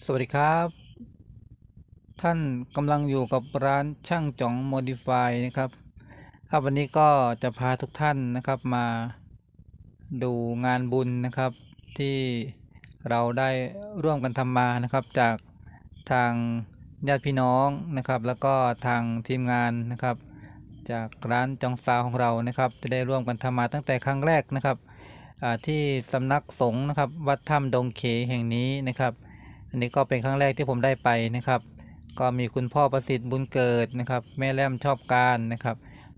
สวัสดีครับ ท่านกำลังอยู่กับร้านช่างจ่องโมดิฟายนะครับ ครับวันนี้ก็จะพาทุกท่านนะครับมาดูงานบุญนะครับ ที่เราได้ร่วมกันทำมานะครับจากทางญาติพี่น้องนะครับ แล้วก็ทางทีมงานนะครับ จากร้านจองซาวของเรานะครับ จะได้ร่วมกันทำมาตั้งแต่ครั้งแรกนะครับที่สำนักสงฆ์นะครับ วัดถ้ำดงเขแห่งนี้นะครับ อันนี้ก็เป็นครั้งแรกที่ผมได้ไปนะครับ ก็มีคุณพ่อประสิทธิ์บุญเกิดนะครับ แม่แล่มชอบการนะครับ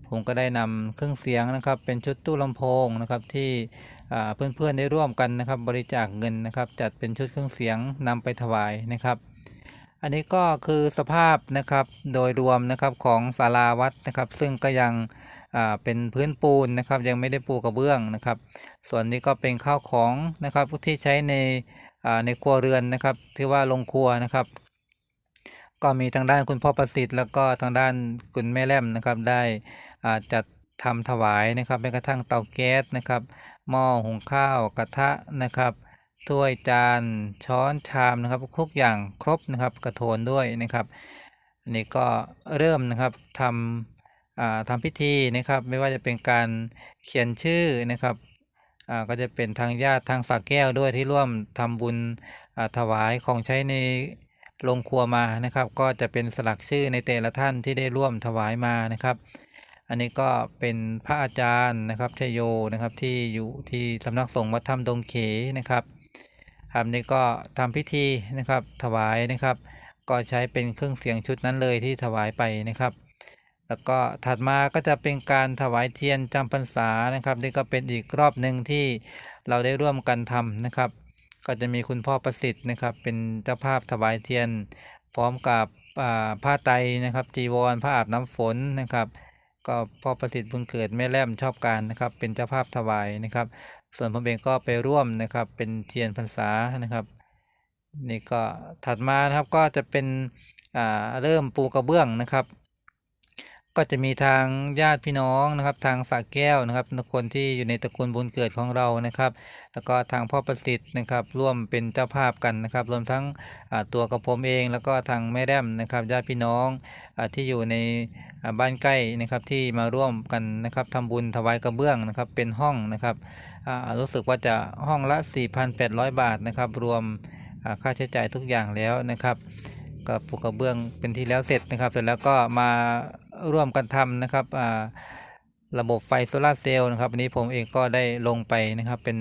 ผมก็ได้นำเครื่องเสียงนะครับ เป็นชุดตู้ลำโพงนะครับที่เพื่อนๆได้ร่วมกันนะครับ บริจาคเงินนะครับ จัดเป็นชุดเครื่องเสียงนำไปถวายนะครับอันนี้ก็คือสภาพนะครับโดยรวมนะครับของศาลาวัดนะครับ ซึ่งก็ยังเป็นพื้นปูนนะครับ ยังไม่ได้ปูกระเบื้องนะครับ ส่วนนี้ก็เป็นข้าวของนะครับที่ใช้ใน ในครัวเรือนนะครับที่ว่าลงครัวนะครับ ก็มีทางด้านคุณพ่อประสิทธิ์ แล้วก็ทางด้านคุณแม่แล่มนะครับได้อาจัดทำถวายนะครับแม้กระทั่งเตาแก๊สนะครับหม้อหุงข้าวกระทะนะครับถ้วยจานช้อนชามนะครับทุกอย่างครบนะครับกระโทนด้วยนะครับอันนี้ก็เริ่มนะครับทำทำพิธีนะครับ ไม่ว่าจะเป็นการเขียนชื่อนะครับ ก็จะเป็นทางญาติทางสักแก้วด้วยที่ร่วมทำบุญถวายของใช้ในโรงครัวมานะครับ ก็จะเป็นสลักชื่อในแต่ละท่านที่ได้ร่วมถวายมานะครับ อันนี้ก็เป็นพระอาจารย์นะครับชยโยนะครับที่อยู่ที่สำนักสงฆ์วัดถ้ำดงเขนะครับครับนี่ก็ทำพิธีนะครับถวายนะครับ ก็ใช้เป็นเครื่องเสียงชุดนั้นเลยที่ถวายไปนะครับ แล้วก็ถัดมาก็จะเป็นการถวายเทียนจำพรรษานะครับนี่ก็เป็นอีกรอบหนึ่งที่เราได้ร่วมกันทำนะครับ ก็จะมีคุณพ่อประสิทธิ์นะครับ เป็นเจ้าภาพถวายเทียน พร้อมกับอ่าผ้าไตนะครับ จีวรผ้าอาบน้ำฝนนะครับ ก็พ่อประสิทธิ์บุญเกิดแม่แล่มชอบการนะครับ เป็นเจ้าภาพถวายนะครับ ส่วนผมเองก็ไปร่วมนะครับ เป็นเทียนพรรษานะครับนี่ก็ถัดมานะครับก็จะเป็นอ่าเริ่มปูกระเบื้องนะครับ ก็จะมีทางญาติพี่น้องนะครับ ทางสระแก้วนะครับคนที่อยู่ในตระกูลบุญเกิดของเรานะครับ แล้วก็ทางพ่อประสิทธิ์นะครับ ร่วมเป็นเจ้าภาพกันนะครับ รวมทั้งตัวกับผมเอง แล้วก็ทางแม่แด้มนะครับญาติพี่น้องอที่อยู่ในบ้านใกล้นะครับที่มาร่วมกันนะครับทำบุญถวายกระเบื้องนะครับ เป็นห้องนะครับรู้สึกว่าจะห้องละ 4,800 บาทนะครับ รวมค่าใช้จ่ายทุกอย่างแล้วนะครับ ก็ปูกระเบื้องเป็นที่แล้วเสร็จนะครับเสร็จแล้วก็มา ร่วมกันทำนะครับระบบไฟโซลาเซลล์นะครับอันนี้ผมเองก็ได้ลงไปนะครับ เป็น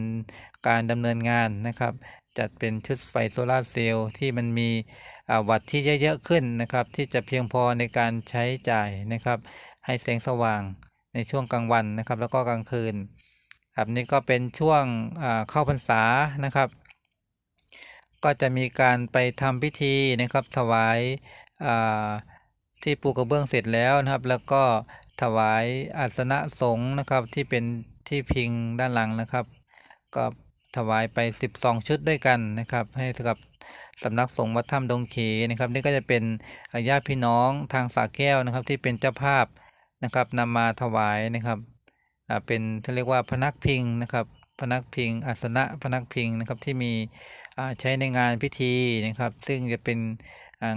การดำเนินงานนะครับ จัดเป็นชุดไฟโซลาเซลล์ที่มันมีวัตต์ที่เยอะๆขึ้นนะครับ ที่จะเพียงพอในการใช้จ่ายนะครับ ให้แสงสว่างในช่วงกลางวันนะครับ แล้วก็กลางคืนครับนี่ก็เป็นช่วงเข้าพรรษานะครับ ก็จะมีการไปทำพิธีนะครับถวายอ่า ที่ปูกระเบื้องเสร็จแล้วนะครับ แล้วก็ถวายอาสนะสงฆ์นะครับที่เป็นที่พิงด้านหลังนะครับ ก็ถวายไป 12 ชุดด้วยกันนะครับ ให้กับสำนักสงฆ์วัดถ้ำดงเขนะครับ นี่ก็จะเป็นญาติพี่น้องทางสาแก้วนะครับ ที่เป็นเจ้าภาพนะครับนำมาถวายนะครับเป็นที่เรียกว่าพนักพิงนะครับพนักพิงอาสนะพนักพิงนะครับที่มีใช้ในงานพิธีนะครับ ซึ่งจะเป็น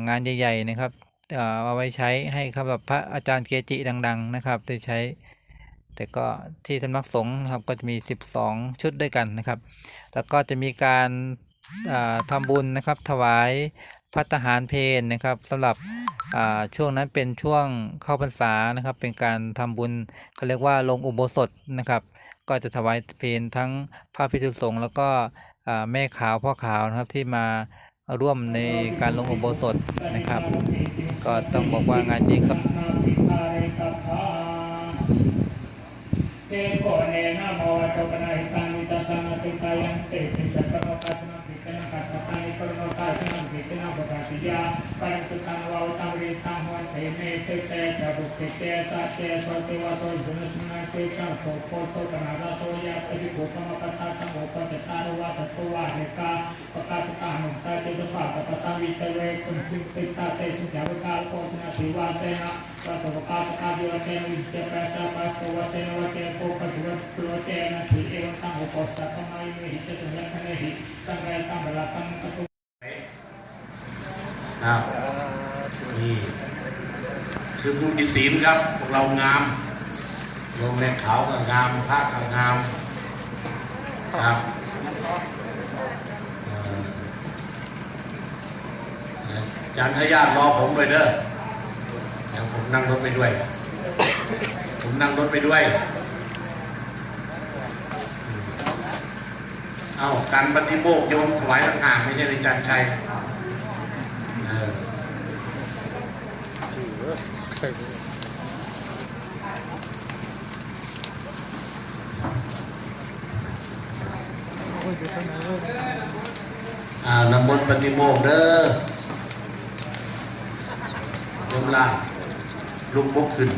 งานใหญ่ ๆ นะครับ เอาไว้ใช้ให้สำหรับพระอาจารย์เกจิดัง ๆ นะครับได้ใช้ แต่ก็ที่สำนักสงฆ์ครับก็จะมี 12 ชุดด้วยกันนะครับ แล้วก็จะมีการอ่าทำบุญนะครับถวายพัฒหารเพลนะครับสำหรับอ่าช่วงนั้นเป็นช่วงเข้าพรรษานะครับ เป็นการทำบุญเขาเรียกว่าลงอุโบสถนะครับ ก็จะถวายเพลทั้งพระพิสุสงฆ์แล้วก็อ่าแม่ขาวพ่อขาวนะครับที่มาร่วมในการลงอุโบสถนะครับ ก็ต้องบอกว่างานนี้ก็เตโกเนนะโมจปนาหิตังวิตัสสะติกายันเตติสัพพะโนกัสสะ ปิเตนะกัตตะตังนิโกโนกัสสะปิเตนะปะทาติยาปัญจุตังวาวตังริตังวันเทเมเตเตจะบุเตเตสัตเตโสติวาโสจุนสินะเจจังโสโพโสตนาลาโสยะปฏิโภคมปัตตาสัมโภปะจตารวะตะโตวะเนกาปะกาตตานุตาเตตุปะปะสังวิเตเวกุนสิติตาเตสิจาวกาลโพชนะทิวาเสน ครับนี่คือบุญกิศีลครับพวกเรางามลงแรงขาวกับงามผ้ากับงามครับอาจารย์ทายาทรอผมเลยเด้อ เดี๋ยวผมนั่งรถไปด้วย ผมนั่งรถไปด้วย เอาการปฏิโมกโยมถวายต่างหากไม่ใช่ในจานชัยเอออ่านำมนต์ปฏิโมกเด้อ โยมล่างลุกบกขึ้น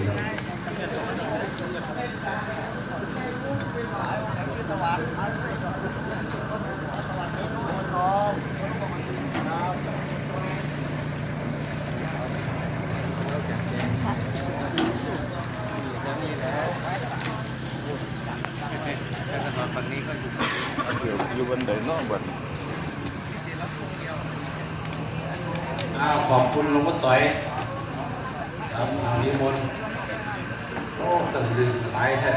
อยู่บนเดินนอกบนอ้าวขอบคุณหลวงพ่อต่อย ครับอานิมนต์โอ้ตื่นลืมหลายแท้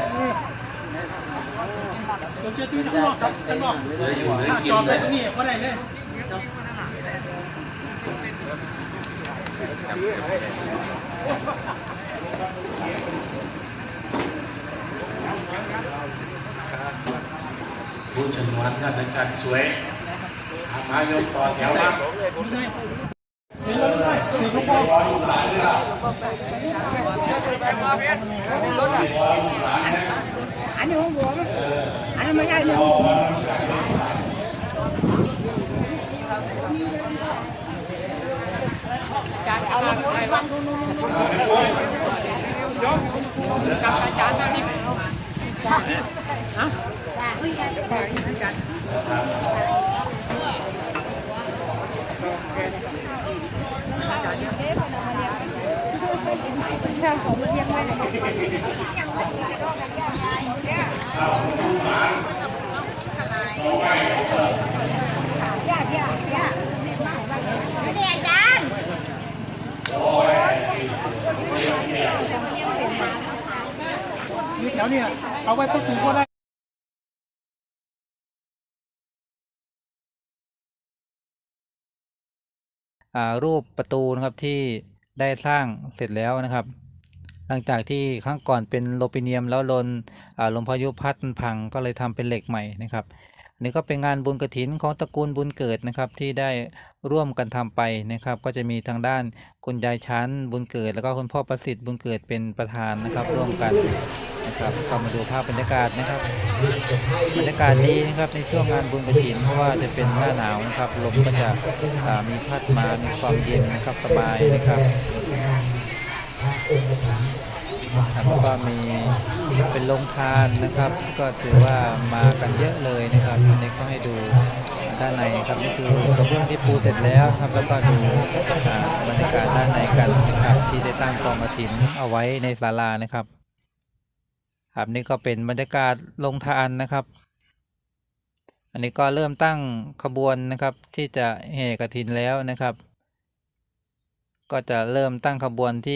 ตัวเชื่อที่ข้างนอกครับข้างนอกเหลืออยู่เหลือกินจอดเลได้ยตรงนี้ก็ได้เลยผู้ชนวนท่านอาจารย์สวยอามาโยมต่อแถวนะ เห็นรถด้วยสี่ทุกคนรออ แถวเนี่ยเอาไว้ประตูก็ได้ รูปประตูนะครับที่ได้สร้างเสร็จแล้วนะครับ หลังจากที่ครั้งก่อนเป็นโลปิเนียมแล้วลนลมพายุพัดมันพังก็เลยทำเป็นเหล็กใหม่นะครับอันนี้ก็เป็นงานบุญกระถินของตระกูลบุญเกิดนะครับ ที่ได้ร่วมกันทำไปนะครับ ก็จะมีทางด้านคุณยายชั้นบุญเกิด แล้วก็คุณพ่อประสิทธิ์บุญเกิดเป็นประธานนะครับ ร่วมกัน นะครับก็มาดูภาพบรรยากาศนะครับบรรยากาศดีนะครับในช่วงงานบุญกระถินเพราะว่าจะเป็นหน้าหนาวนะครับลมก็จะมีพัดมามีความเย็นนะครับสบายนะครับครับก็มีเป็นโรงทานนะครับ ก็ถือว่ามากันเยอะเลยนะครับอันนี้ก็ให้ดูด้านในครับนี่คือกระเบื้องที่ปูเสร็จแล้วครับ แล้วก็ดูบรรยากาศด้านในกันนะครับ ที่ได้ตั้งกองกระถินเอาไว้ในศาลานะครับ ครับนี่ก็เป็นบรรยากาศลงทานนะครับ อันนี้ก็เริ่มตั้งขบวนนะครับที่จะแห่กระถินแล้วนะครับ ก็จะเริ่มตั้งขบวนที่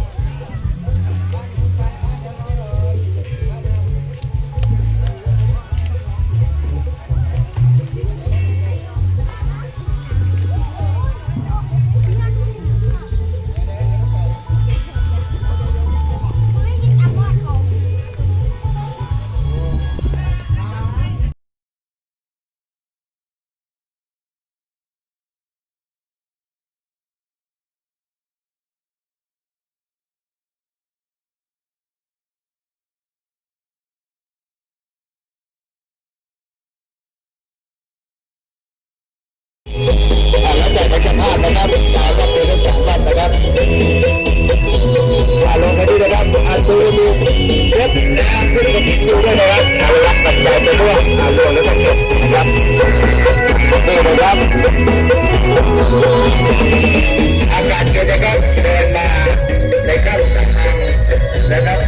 ภาพนะครับจ่ายรับเดือนละสามวันนะครับอาลงมาดีนะครับอาดูดูเก็บนะครับขึ้นมาที่ดูด้วยนะครับเอารับปัจจัยไปด้วยอาลงแล้วก็เก็บนะครับนี่นะครับอากาศเย็นนะครับเดินมาในข้างทางนะครับ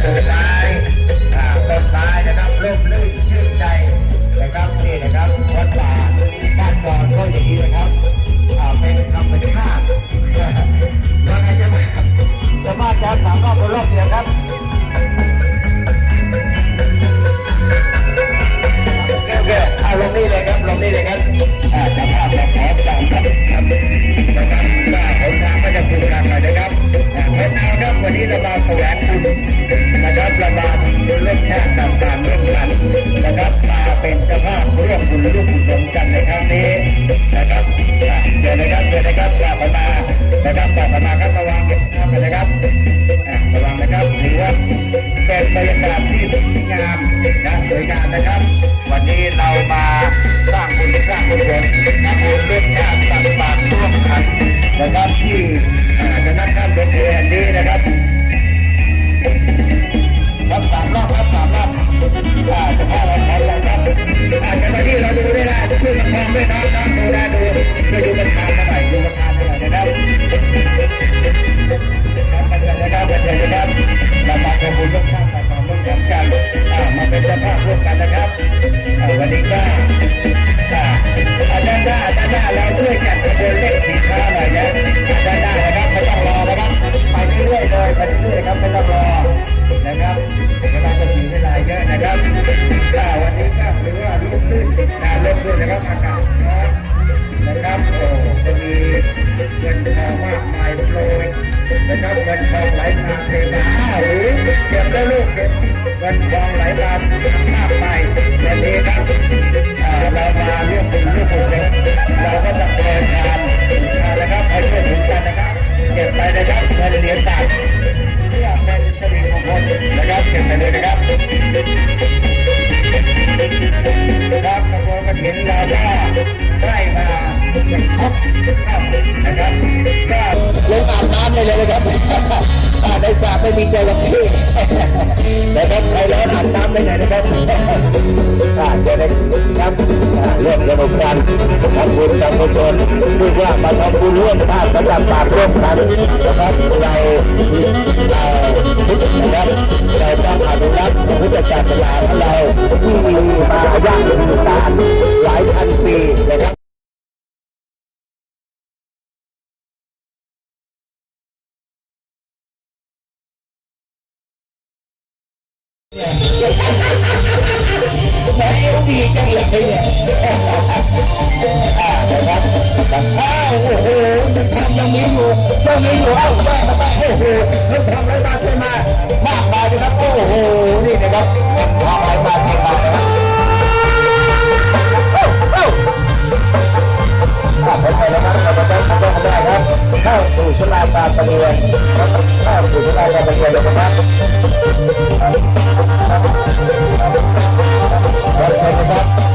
นะครับที่จะนั่งข้ามรถเรือแห่งนี้นะครับครับสามรอบครับสามรอบว่าจะพาเราไปแล้วครับอาจจะมาที่เราดูได้นะช่วยประคองด้วยนะนะดูได้ดูช่วยดูประธานหน่อยดูประ งินทองไหลมามากมายวันนี้ครับเรามาเรื่องบุญเรื่องกุศลเราก็จะเดินทางนะครับไปช่วยถึงกันนะครับเก็บไปนะครับเงินเหรียญบาทเพื่อเป็นสิริมงคลนะครับเก็บไปเลยนะครับครับขบวนกระถิ่นเราก็ได้มาเป็นครบนะครับ งอาบน้ำเลยเลยนะครับอ่าในสระไม่มีจระเข้นะครับใครร้อนอาบน้ำได้เลยนะครับอ่าเจอเลยครับอ่าร่วมสนุกกันทำบุญทำกุศลเรียว่ามาทำบุญร่วมชาติประจำปากร่วมกันนะครับเราเราพุทธนะครับเราต้องอนุรักษ์พุทธศาสนาของเราที่มีมาอย่างยาวนานหลายพันปีนะครับ อ้าวโอ้โหยังทำยังมีอยู่ยังมีอยู่เอ้าแม่มาโอ้โหเพิ่งทำไรมาเทมามากมายนะครับโอ้โหนี่นะครับทำไรมาเทมานะครับเอ้าเอ้าอ่าไปแล้วครับเราไปได้ทำได้ทำได้ครับเข้าสู่ชลาการประเรียนเข้าสู่ชลาการประเรียนเลยนะครับ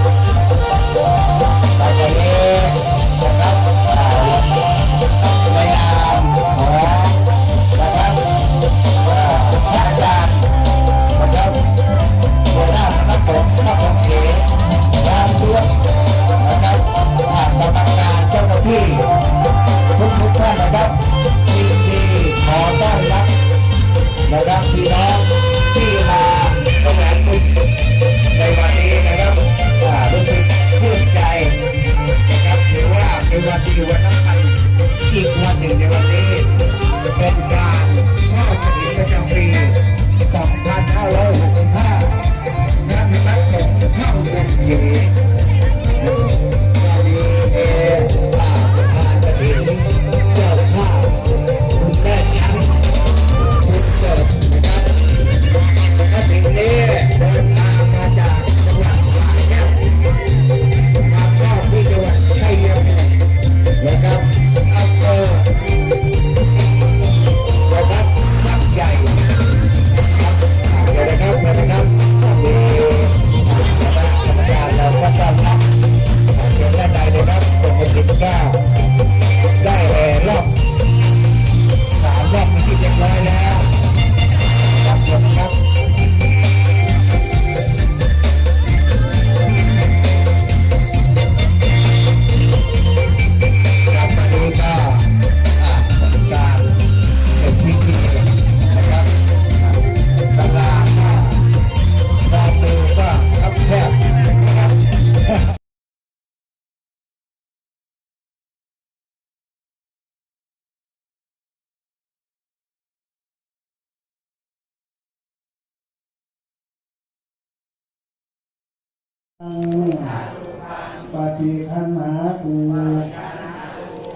ปฏิคันหาตู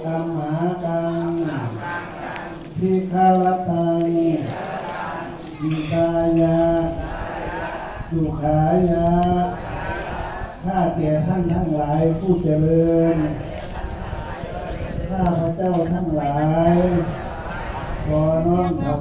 ธรรมหากังทิคารตังวิกายาสุขายาข้าแต่ท่านทั้งหลายผู้เจริญ ข้าพระเจ้าทั้งหลายขอน้อมถว